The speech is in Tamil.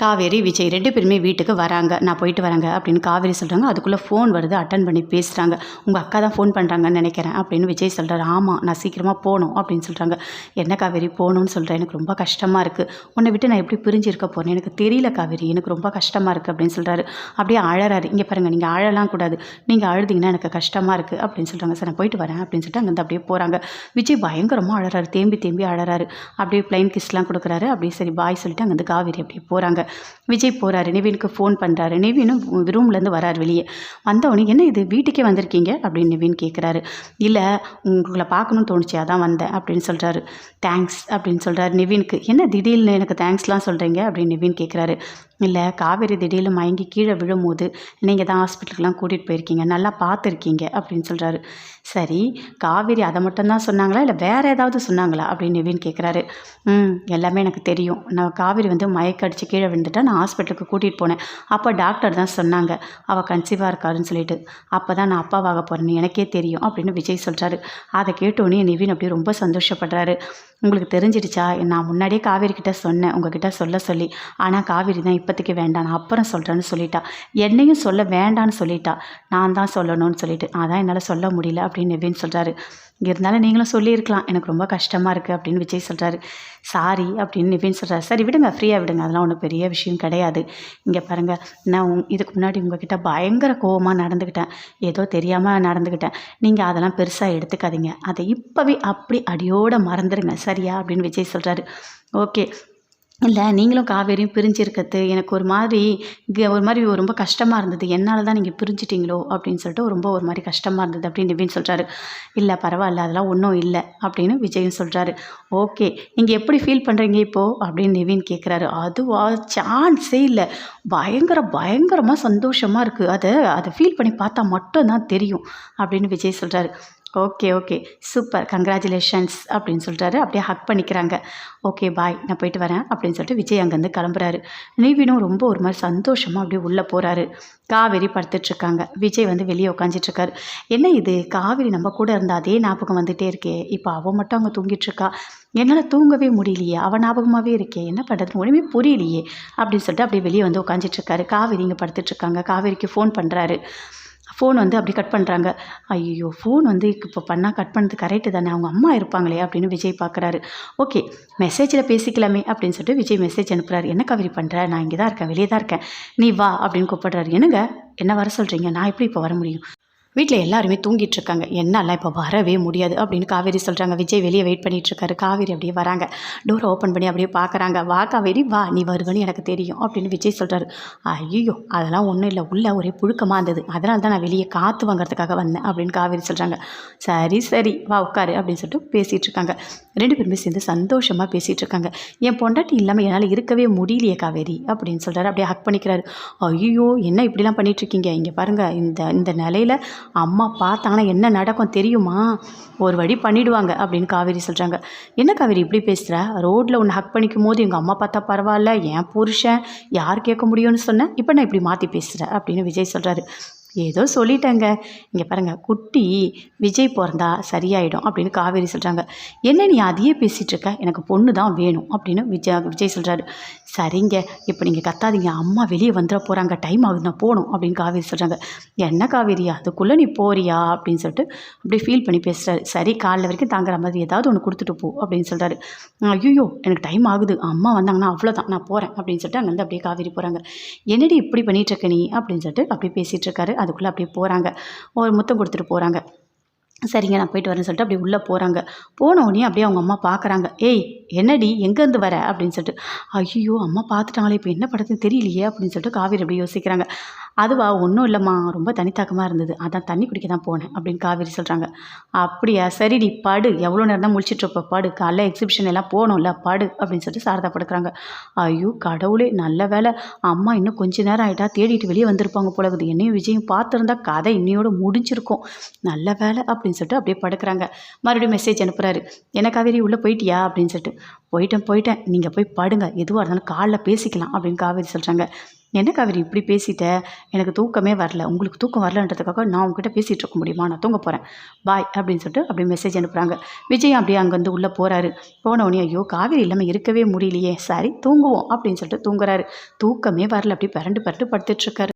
காவேரி விஜய் ரெண்டு பேருமே வீட்டுக்கு வராங்க. நான் போயிட்டு வரேங்க அப்படின்னு காவேரி சொல்கிறாங்க அதுக்குள்ளே ஃபோன் வருது. அட்டன் பண்ணி பேசுகிறாங்க உங்கள் அக்கா தான் ஃபோன் பண்ணுறாங்கன்னு நினைக்கிறேன் அப்படின்னு விஜய் சொல்கிறாரு ஆமாம் நான் சீக்கிரமாக போகணும் அப்படின்னு சொல்கிறாங்க என்ன காவேரி போகணும்னு சொல்கிறேன் எனக்கு ரொம்ப கஷ்டமாக இருக்குது உன்னை விட்டு நான் எப்படி பிரிஞ்சு இருக்க போகிறேன் எனக்கு தெரியல காவேரி. எனக்கு ரொம்ப கஷ்டமாக இருக்குது அப்படின்னு சொல்கிறாரு அப்படியே அழறாரு. இங்கே பாருங்கள் நீங்கள் அழலாம் கூடாது. நீங்கள் அழுதிங்கன்னா எனக்கு கஷ்டமாக இருக்குது அப்படின்னு சொல்கிறாங்க சார் நான் போயிட்டு வரேன் அப்படின்னு சொல்லிட்டு அங்கேருந்து அப்படியே போகிறாங்க விஜய் பயங்கரமாக அழறாரு. தேம்பி தேம்பி அழறாரு. அப்படியே ப்ளைன் கிஸ்லாம் கொடுக்குறாரு. அப்படியே சரி பாய் சொல்லிட்டு அங்கேருந்து காவேரி அப்படியே போகிறாங்க விஜய் போகிறாரு நிவினுக்கு ஃபோன் பண்ணுறாரு நிவினும் ரூம்லேருந்து வராரு வெளியே. வந்தவொடனே என்ன இது? வீட்டுக்கே வந்திருக்கீங்க? அப்படின்னு நிவின் கேட்குறாரு இல்லை உங்களை பார்க்கணும்னு தோணுச்சு அதான் வந்தேன் அப்படின்னு சொல்கிறாரு தேங்க்ஸ் அப்படின்னு சொல்கிறாரு நிவினுக்கு. என்ன திடீர்னு எனக்கு தேங்க்ஸ்லாம் சொல்கிறீங்க அப்படின்னு நிவின் கேட்குறாரு இல்லை காவேரி திடீர்னு மயங்கி கீழே விழும்போது நீங்கள் தான் ஹாஸ்பிட்டலுக்குலாம் கூட்டிகிட்டு போயிருக்கீங்க நல்லா பார்த்துருக்கீங்க அப்படின்னு சொல்கிறாரு சரி காவேரி அதை மட்டும்தான் சொன்னாங்களா? இல்லை வேறு ஏதாவது சொன்னாங்களா? அப்படின்னு நிவின் கேட்குறாரு ம் எல்லாமே எனக்கு தெரியும். நான் காவேரி வந்து மயக்க அடித்து கீழே விழுந்துட்டா நான் ஹாஸ்பிட்டலுக்கு கூட்டிகிட்டு போனேன். அப்போ டாக்டர் தான் சொன்னாங்க. அவள் கன்சீவாக இருக்காருன்னு சொல்லிட்டு. அப்போ தான் நான் அப்பாவாக போகிறேன்னு எனக்கே தெரியும் அப்படின்னு விஜய் சொல்கிறாரு அதை கேட்டோன்னே நிவின் அப்படியே ரொம்ப சந்தோஷப்படுறாரு. உங்களுக்கு தெரிஞ்சிடுச்சா? நான் முன்னாடியே காவேரி கிட்ட சொன்னேன். உங்ககிட்ட சொல்ல சொல்லி. ஆனால் காவேரி தான் இப்போதைக்கு வேண்டாம். நான் அப்புறம் சொல்கிறேன்னு சொல்லிட்டா. என்னையும் சொல்ல வேண்டான்னு சொல்லிட்டா. நான் தான் சொல்லணும்னு சொல்லிட்டு. அதான் என்னால் சொல்ல முடியல அப்படின்னு நிவின் சொல்கிறாரு இருந்தாலும் நீங்களும் சொல்லியிருக்கலாம் எனக்கு ரொம்ப கஷ்டமாக இருக்குது அப்படின்னு விஜய் சொல்கிறாரு சாரி அப்படின்னு நிவின் சொல்கிறாரு சரி விடுங்க. ஃப்ரீயாக விடுங்க. அதெல்லாம் ஒன்றும் பெரிய விஷயம் கிடையாது. இங்கே பாருங்கள் நான் உங் இதுக்கு முன்னாடி உங்ககிட்ட பயங்கர கோவமாக நடந்துக்கிட்டேன் ஏதோ தெரியாமல் நடந்துக்கிட்டேன் நீங்கள் அதெல்லாம் பெருசாக எடுத்துக்காதீங்க. அதை இப்போவே அப்படி அடியோடு மறந்துடுங்க சரியா? அப்படின்னு விஜய் சொல்கிறாரு ஓகே. இல்லை நீங்களும் காவேரியும் பிரிஞ்சிருக்கிறது எனக்கு ஒரு மாதிரி இங்கே ஒரு மாதிரி ரொம்ப கஷ்டமாக இருந்தது. என்னால் தான் நீங்கள் பிரிஞ்சிட்டிங்களோ அப்படின்னு சொல்லிட்டு ரொம்ப ஒரு மாதிரி கஷ்டமாக இருந்தது அப்படின்னு நிவின் சொல்கிறாரு இல்லை பரவாயில்ல அதெல்லாம் ஒன்றும் இல்லை அப்படின்னு விஜயும் சொல்கிறாரு ஓகே நீங்கள் எப்படி ஃபீல் பண்ணுறீங்க இப்போது அப்படின்னு நிவின் கேட்குறாரு அதுவா சான்ஸே இல்லை. பயங்கர பயங்கரமாக சந்தோஷமாக இருக்குது அதை அதை ஃபீல் பண்ணி பார்த்தா மட்டும்தான் தெரியும் அப்படின்னு விஜய் சொல்கிறாரு ஓகே ஓகே சூப்பர் கங்க்ராச்சுலேஷன்ஸ் அப்படின்னு சொல்கிறாரு அப்படியே ஹக் பண்ணிக்கிறாங்க. ஓகே பாய் நான் போயிட்டு வரேன் அப்படின்னு சொல்லிட்டு விஜய் அங்கேருந்து கிளம்புறாரு. நீவினும் ரொம்ப ஒரு மாதிரி சந்தோஷமாக அப்படியே உள்ளே போகிறாரு காவேரி படுத்துட்ருக்காங்க விஜய் வந்து வெளியே உட்காந்துட்ருக்காரு என்ன இது? காவேரி நம்ம கூட இருந்த அதே ஞாபகம் வந்துகிட்டே இருக்கே. இப்போ அவள் மட்டும் அங்கே தூங்கிட்டுருக்கா என்னால் தூங்கவே முடியலையே. அவள் ஞாபகமாகவே இருக்கே. என்ன பண்ணுறது ஒன்றுமே புரியலையே. அப்படின்னு சொல்லிட்டு அப்படியே வெளியே வந்து உட்காந்துட்ருக்காரு காவேரி இங்கே படுத்துட்ருக்காங்க காவேரிக்கு ஃபோன் பண்ணுறாரு ஃபோன் வந்து அப்படி கட் பண்ணுறாங்க ஐயோ ஃபோன் வந்து இப்போ பண்ணால் கட் பண்ணது கரெக்டு தானே? அவங்க அம்மா இருப்பாங்களே அப்படின்னு விஜய் பார்க்குறாரு ஓகே மெசேஜில் பேசிக்கலாமே அப்படின்னு சொல்லிட்டு விஜய் மெசேஜ் அனுப்புகிறாரு என்ன கவரி பண்ணுற நான் இங்கே தான் இருக்கேன் வெளியே தான் இருக்கேன். நீ வா அப்படின்னு கூப்பிடுறாரு. என்னங்க? என்ன வர சொல்கிறீங்க நான் எப்படி இப்போ வர முடியும்? வீட்டில் எல்லாருமே தூங்கிட்டு இருக்காங்க என்னால் இப்போ வரவே முடியாது அப்படின்னு காவேரி சொல்கிறாங்க விஜய் வெளியே வெயிட் பண்ணிகிட்ருக்காரு காவேரி அப்படியே வராங்க. டோரை ஓப்பன் பண்ணி அப்படியே பார்க்குறாங்க வா காவேரி வா நீ வருவன்னு எனக்கு தெரியும் அப்படின்னு விஜய் சொல்கிறாரு ஐயோ அதெல்லாம் ஒன்றும் இல்லை. உள்ள ஒரே புழுக்கமாக இருந்தது. அதனால தான் நான் வெளியே காற்று வாங்குறதுக்காக வந்தேன் அப்படின்னு காவேரி சொல்கிறாங்க சரி சரி. வா உட்காரு அப்படின்னு சொல்லிட்டு பேசிகிட்டு இருக்காங்க ரெண்டு பேருமே சேர்ந்து சந்தோஷமாக பேசிகிட்டு இருக்காங்க என் பொண்டாட்டி இல்லாமல் என்னால் இருக்கவே முடியலையே காவேரி அப்படின்னு சொல்கிறாரு அப்படியே ஹக் பண்ணிக்கிறாரு. ஐயோ என்ன இப்படிலாம் பண்ணிகிட்ருக்கீங்க இருக்கீங்க இங்கே பாருங்கள் இந்த இந்த நிலையில் அம்மா பார்த்தாங்கன்னா என்ன நடக்கும் தெரியுமா? ஒரு வழி பண்ணிடுவாங்க அப்படின்னு காவேரி சொல்கிறாங்க என்ன காவேரி இப்படி பேசுகிற ரோட்டில் ஒன்று ஹக் பண்ணிக்கும் போது எங்கள் அம்மா பார்த்தா பரவாயில்ல என் புருஷன் யார் கேட்க முடியும்னு சொன்னேன் இப்போ நான் இப்படி மாற்றி பேசுகிறேன் அப்படின்னு விஜய் சொல்கிறாரு ஏதோ சொல்லிட்டேங்க. இங்கே பாருங்கள் குட்டி விஜய் பிறந்தா சரியாயிடும் அப்படின்னு காவேரி சொல்கிறாங்க என்ன நீ அதையே பேசிகிட்ருக்க எனக்கு பொண்ணு தான் வேணும் அப்படின்னு விஜய் விஜய் சொல்கிறாரு சரிங்க இப்போ நீங்கள் கத்தாதீங்க. அம்மா வெளியே வந்துட போகிறாங்க டைம் ஆகுது. நான் போகணும் அப்படின்னு காவேரி சொல்கிறாங்க என்ன காவேரியா அதுக்குள்ளே நீ போறியா? அப்படின்னு சொல்லிட்டு அப்படியே ஃபீல் பண்ணி பேசுகிறாரு சரி காலைல வரைக்கும் தாங்குற மாதிரி ஏதாவது ஒன்று கொடுத்துட்டு போ அப்படின்னு சொல்கிறாரு ஐயோ எனக்கு டைம் ஆகுது. அம்மா வந்தாங்கன்னா அவ்வளோதான் நான் போகிறேன் அப்படின்னு சொல்லிட்டு அங்கேருந்து அப்படியே காவேரி போகிறாங்க என்னடி இப்படி பண்ணிகிட்ருக்க நீ? அப்படின்னு சொல்லிட்டு அப்படியே பேசிகிட்டு இருக்காரு. அதுக்குள்ளே அப்படியே போகிறாங்க ஒரு முத்தம் கொடுத்துட்டு போகிறாங்க சரிங்க நான் போயிட்டு வரேன்னு சொல்லிட்டு அப்படியே உள்ளே போகிறாங்க போன உடனே அப்படியே அவங்க அம்மா பார்க்குறாங்க ஏய் என்னடி எங்கேருந்து வர? அப்படின்னு சொல்லிட்டு ஐயோ அம்மா பார்த்துட்டாங்களே இப்போ என்ன படுறது தெரியலையே அப்படின்னு சொல்லிட்டு காவேரி அப்படியே யோசிக்கிறாங்க. அதுவா ஒன்றும் இல்லைம்மா ரொம்ப தனித்தாக்கமாக இருந்தது. அதான் தண்ணி குடிக்க தான் போனேன் அப்படின்னு காவேரி சொல்கிறாங்க அப்படியா சரிடி படு. எவ்வளோ நேரம் தான் முழிச்சிட்ருப்ப படு. காலைல எக்ஸிபிஷன் எல்லாம் போகணும்ல படு அப்படின்னு சொல்லிட்டு சாரதா படுக்கிறாங்க. ஐயோ கடவுளே நல்ல வேலை அம்மா இன்னும் கொஞ்ச நேரம் ஆகிட்டா தேடிட்டு வெளியே வந்திருப்பாங்க போல இருக்குது. என்னையும் விஜயும் பார்த்துருந்தா கதை இன்னையோட முடிஞ்சிருக்கும். நல்ல வேலை அப்படின்னு சொல்லிட்டு அப்படியே படுக்கிறாங்க. மறுபடியும் மெசேஜ் அனுப்புகிறாரு என்ன காவேரி உள்ளே போயிட்டியா? அப்படின்னு சொல்லிட்டு. போயிட்டேன் போயிட்டேன். நீங்கள் போய் படுங்க. எதுவாக இருந்தாலும் காலைல பேசிக்கலாம் அப்படின்னு காவேரி சொல்கிறாங்க என்ன காவேரி இப்படி பேசிட்ட? எனக்கு தூக்கமே வரல. உங்களுக்கு தூக்கம் வரலன்றதுக்காக நான் உங்ககிட்ட பேசிகிட்டு இருக்க முடியுமா? நான் தூங்க போகிறேன் பாய் அப்படின்னு சொல்லிட்டு அப்படியே மெசேஜ் அனுப்புகிறாங்க விஜய் அப்படியே அங்கேருந்து உள்ளே போகிறாரு போனவொடனே ஐயோ காவேரி இல்லாமல் இருக்கவே முடியலையே. சரி தூங்குவோம் அப்படின்னு சொல்லிட்டு தூங்குறாரு. தூக்கமே வரல. அப்படி பரண்டு பரண்டு படுத்துட்ருக்காரு